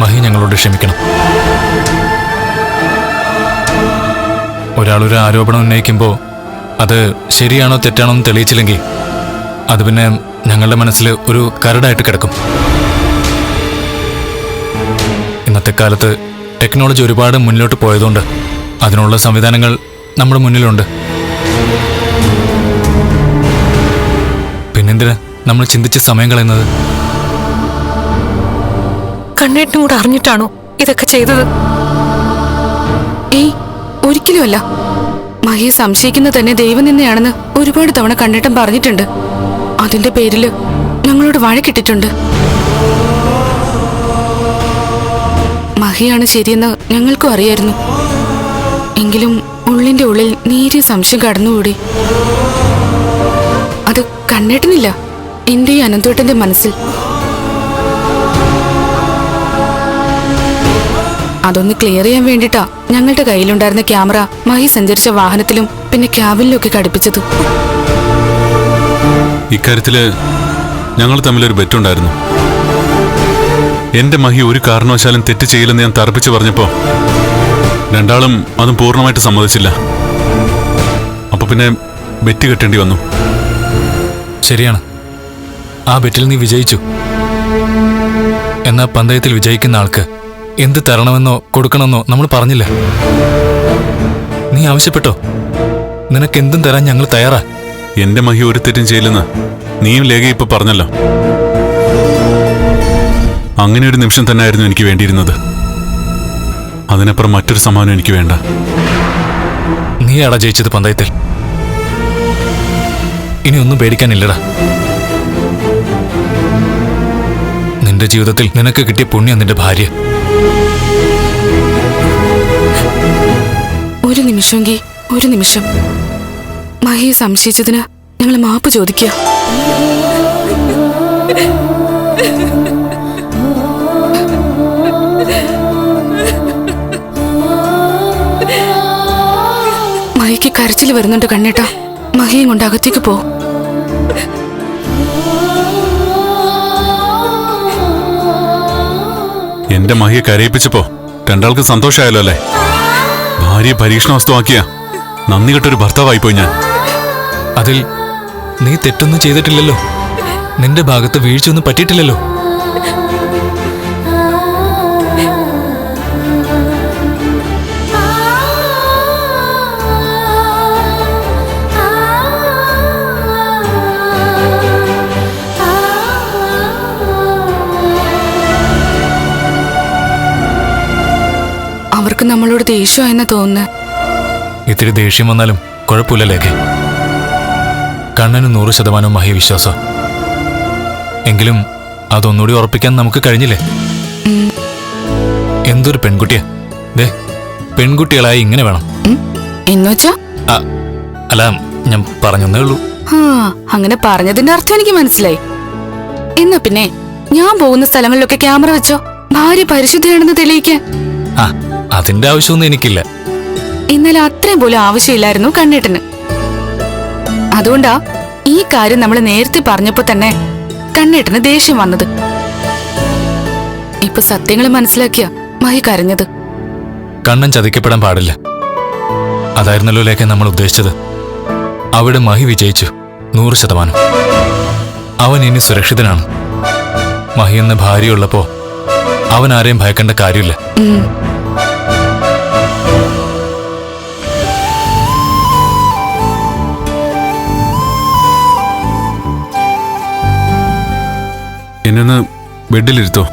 മഹി ഞങ്ങളോട് ക്ഷമിക്കണം. ഒരാളൊരു ആരോപണം ഉന്നയിക്കുമ്പോൾ അത് ശരിയാണോ തെറ്റാണോ എന്ന് തെളിയിച്ചില്ലെങ്കിൽ അത് പിന്നെ ഞങ്ങളുടെ മനസ്സിൽ ഒരു കരടായിട്ട് കിടക്കും. ഇന്നത്തെ കാലത്ത് ടെക്നോളജി ഒരുപാട് മുന്നിലോട്ട് പോയതുകൊണ്ട് അതിനുള്ള സംവിധാനങ്ങൾ നമ്മുടെ മുന്നിലുണ്ട്. പിന്നെന്തിനാ നമ്മൾ ചിന്തിച്ച് സമയം കളയുന്നത്? കണ്ണേട്ടനും കൂടെ അറിഞ്ഞിട്ടാണോ ഇതൊക്കെ ചെയ്തത്? ഏയ് ഒരിക്കലുമല്ല. മഹിയെ സംശയിക്കുന്ന തന്നെ ദൈവം നിന്നെയാണെന്ന് ഒരുപാട് തവണ കണ്ണേട്ടം പറഞ്ഞിട്ടുണ്ട്. അതിന്റെ പേരിൽ ഞങ്ങളോട് വഴക്കിട്ടിട്ടുണ്ട് മഹിയാണ് ശരിയെന്ന് ഞങ്ങൾക്കും അറിയായിരുന്നു. എങ്കിലും ഉള്ളിന്റെ ഉള്ളിൽ നേരിയ സംശയം കടന്നുകൂടി. അത് കണ്ണേട്ടനില്ല എന്റെ അനന്തോട്ടന്റെ മനസ്സിൽ. അതൊന്ന് ക്ലിയർ ചെയ്യാൻ വേണ്ടിട്ടാ ഞങ്ങളുടെ കയ്യിലുണ്ടായിരുന്ന ക്യാമറ മഹി സഞ്ചരിച്ച വാഹനത്തിലും പിന്നെ ക്യാബിലും ഒക്കെ ഘടിപ്പിച്ചത്. ഇക്കാര്യത്തിൽ ഞങ്ങൾ തമ്മിലൊരു ബെറ്റുണ്ടായിരുന്നു. എന്റെ മഹി ഒരു കാരണവശാലും തെറ്റ് ചെയ്യില്ലെന്ന് ഞാൻ തറപ്പിച്ചു പറഞ്ഞപ്പോ രണ്ടാളും അതും പൂർണമായിട്ട് സമ്മതിച്ചില്ല. അപ്പൊ പിന്നെ ബെറ്റ് കെട്ടേണ്ടി വന്നു. ശരിയാണ്. ആ ബെറ്റിൽ നീ വിജയിച്ചു. എന്നാ പന്തയത്തിൽ വിജയിക്കുന്ന ആൾക്ക് എന്ത് തരണമെന്നോ കൊടുക്കണമെന്നോ നമ്മൾ പറഞ്ഞില്ല? നീ ആവശ്യപ്പെട്ടോ? നിനക്ക് എന്തും തരാൻ ഞങ്ങൾ തയ്യാറാ. എന്റെ മഹി ഒരു തെറ്റും ചെയ്യില്ലെന്ന് നീയും ലേഖ ഇപ്പൊ പറഞ്ഞല്ലോ. അങ്ങനെ ഒരു നിമിഷം തന്നെ ആയിരുന്നു എനിക്ക് വേണ്ടിയിരുന്നത്. അതിനപ്പുറം മറ്റൊരു സമ്മാനം എനിക്ക് വേണ്ട. നീ അട ജയിച്ചത് പന്തയത്തിൽ. ഇനി ഒന്നും പേടിക്കാനില്ലടാ. നിന്റെ ജീവിതത്തിൽ നിനക്ക് കിട്ടിയ പുണ്യം നിന്റെ ഭാര്യ. ഒരു നിമിഷമെങ്കിൽ ഒരു നിമിഷം. മഹിയെ സംശയിച്ചതിന് ഞങ്ങൾ മാപ്പ് ചോദിക്കുക മഹിക്ക് കരച്ചിൽ വരുന്നുണ്ട് കണ്ണേട്ടാ. മഹിയും കൊണ്ട് അകത്തേക്ക് പോ. എന്റെ മഹിയെ കരയിപ്പിച്ചപ്പോ രണ്ടാൾക്ക് സന്തോഷമായല്ലോ അല്ലേ? ഭാര്യയെ പരീക്ഷണ വസ്തുവാക്കിയ നന്ദി കെട്ടൊരു ഭർത്താവായിപ്പോയി ഞാൻ. അതിൽ നീ തെറ്റൊന്നും ചെയ്തിട്ടില്ലല്ലോ. നിന്റെ ഭാഗത്ത് വീഴ്ചയൊന്നും പറ്റിയിട്ടില്ലല്ലോ. അവർക്ക് നമ്മളോട് ദേഷ്യമായെന്ന് തോന്നുന്നു. ഇത്തിരി ദേഷ്യം വന്നാലും കുഴപ്പമില്ല ലേഖ. കണ്ണന് നൂറ് ശതമാനം മഹി വിശ്വാസം എങ്കിലും അതൊന്നുകൂടി ഉറപ്പിക്കാൻ നമുക്ക് കഴിഞ്ഞില്ലേ? എന്തൊരു പെൺകുട്ടിയാ. ദേ പെൺകുട്ടികളായി ഇങ്ങനെ വേണം? എന്നുവെച്ചാ അല്ല ഞാൻ പറഞ്ഞേ ഉള്ളൂ. അങ്ങനെ പറഞ്ഞതിന്റെ അർത്ഥം എനിക്ക് മനസ്സിലായി. എന്നാ പിന്നെ ഞാൻ പോകുന്ന സ്ഥലങ്ങളിലൊക്കെ ക്യാമറ വെച്ചോ? ഭാര്യ പരിശുദ്ധയാണെന്ന് തെളിയിക്കാൻ. അതിന്റെ ആവശ്യമൊന്നും എനിക്കില്ല. എന്നാൽ അത്രയും പോലും ആവശ്യമില്ലായിരുന്നു കണ്ണേട്ടന്. അതുകൊണ്ടാ ഈ കാര്യം നമ്മൾ നേരത്തെ പറഞ്ഞപ്പോ തന്നെ കണ്ണേട്ടന് ദേഷ്യം വന്നത്. ഇപ്പൊ സത്യങ്ങൾ മനസ്സിലാക്കിയ മഹി കരഞ്ഞത്. കണ്ണൻ ചതിക്കപ്പെടാൻ പാടില്ല. അതായിരുന്നല്ലോ ലേഖ നമ്മൾ ഉദ്ദേശിച്ചത്. അവിടെ മഹി വിജയിച്ചു. നൂറ് ശതമാനം. അവൻ ഇനി സുരക്ഷിതനാണ്. മഹി എന്ന ഭാര്യയുള്ളപ്പോ അവൻ ആരെയും ഭയക്കേണ്ട കാര്യമില്ല. എന്നെ ബെഡിലിരുത്തോ.